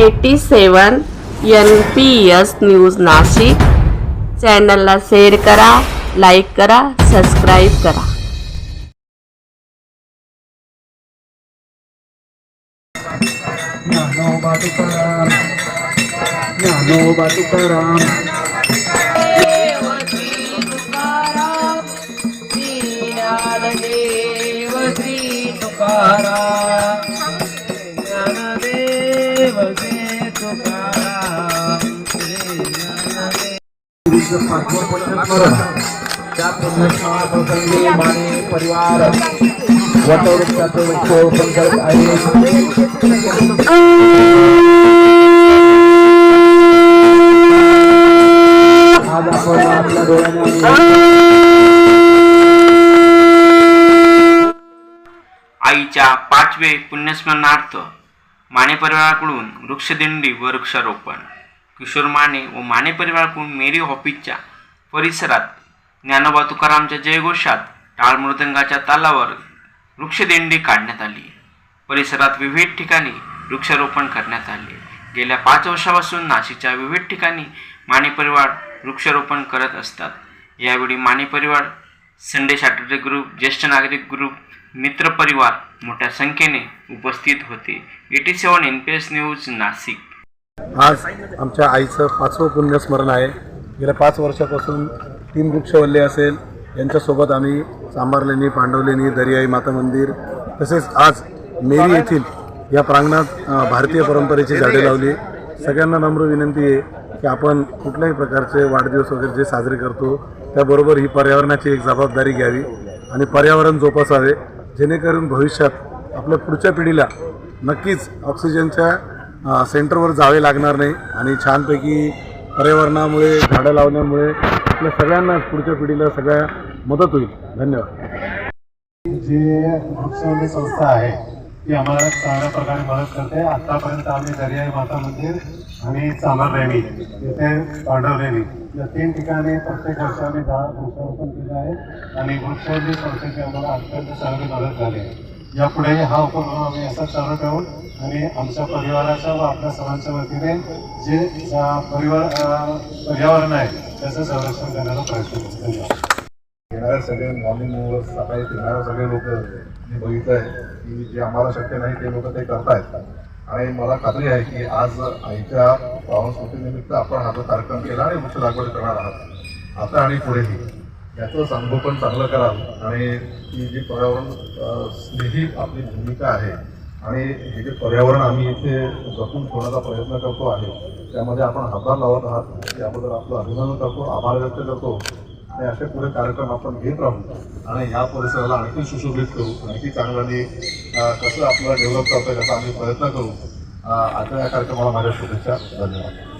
Eighty seven N P S news Nashik. चॅनलला share करा like करा सबस्क्राईब करा. ज्ञानोबा तुकाराम ज्ञानोबा तुकाराम पुण्यस्मरणाप्रसंगी माने परिवार वटवृक्षाचं वृक्षारोपण करत आहे आज आपण आपल्या डोळ्याने आईच्या पाचवे पुण्यस्मरणार्थ माने परिवाराकडून वृक्षदिंडी व वृक्षारोपण. किशोर माने व माने परिवाराकडून मेरी ऑफिसच्या परिसरात ज्ञानोबा तुकारामच्या जयघोषात टाळमृदंगाच्या तालावर वृक्षदिंडी काढण्यात आली. परिसरात विविध ठिकाणी वृक्षारोपण करण्यात आले. गेल्या पाच वर्षापासून नाशिकच्या विविध ठिकाणी माने परिवार वृक्षारोपण करत असतात. यावेळी माने परिवार संडे सॅटर्डे ग्रुप ज्येष्ठ नागरिक ग्रुप मित्र परिवार मोठ्या संख्येने उपस्थित होते. Eighty seven N P S news Nashik. आज आमच्या आईचं पाचवं पुण्यस्मरण आहे. गेल्या पाच वर्षापासून तीन वृक्षवल्ले असेल. यांच्यासोबत आम्ही सांबारलेणी पांडवलेणी दर्याई माता मंदिर तसेच आज मेरी येथील या प्रांगणात भारतीय परंपरेची झाडे लावली. सगळ्यांना नम्र विनंती आहे की आपण कुठल्याही प्रकारचे वाढदिवस वगैरे जे साजरे करतो त्याबरोबर ही पर्यावरणाची एक जबाबदारी घ्यावी आणि पर्यावरण जोपासावे. जेणेकरून भविष्यात आपल्या पुढच्या पिढीला नक्कीच ऑक्सिजनच्या सेंटरवर जावे लागणार नाही आणि छानपैकी पर्यावरणामुळे झाडं लावण्यामुळे आपल्या सगळ्यांनाच पुढच्या पिढीला सगळ्या मदत होईल. धन्यवाद. जी संस्था आहे ती आम्हाला चांगल्या प्रकारे मदत करते. आतापर्यंत आम्ही दर्याई माता मंदिर आणि चांभारलेणी इथे पांढरलेणी या तीन ठिकाणी प्रत्येक वर्ष आम्ही दहा वृक्षारोपण केलं आहे. आणि वृक्षवल्ली संस्थेची आम्हाला अत्यंत चांगली मदत झाली आहे. यापुढेही हा उपक्रम आम्ही असा चालू ठेवून आणि आमच्या परिवाराच्या व आपल्या सर्वांच्या वतीने जे परिवार पर्यावरण आहे त्याचं संरक्षण करण्याचा प्रयत्न धन्यवाद. येणारे सगळे मॉर्निंग सकाळी फिरणारे सगळे लोक मी बघितलं आहे की जे आम्हाला शक्य नाही ते लोक ते करतायत आणि मला खात्री आहे की आज आईच्या पावनस्मृतीनिमित्त आपण हा जो कार्यक्रम केला आणि वृक्ष लागवड करणार आहात. आता आणि पुढेही. याचं संगोपन चांगलं कराल आणि ती जी पर्यावरण स्नेही आपली भूमिका आहे आणि हे जे पर्यावरण आम्ही इथे जपून ठेवण्याचा प्रयत्न करतो आहे त्यामध्ये आपण हातभार लावत आहात. त्याबद्दल आपलं अभिनंदन करतो आभार व्यक्त करतो. आणि असे पुढे कार्यक्रम आपण घेत राहू आणि या परिसराला आणखी सुशोभित करू आणखी चांगल्याने कसं आपल्याला डेव्हलप करता येईल याचा आम्ही प्रयत्न करू. आता आजच्या या कार्यक्रमाला माझ्या शुभेच्छा. धन्यवाद.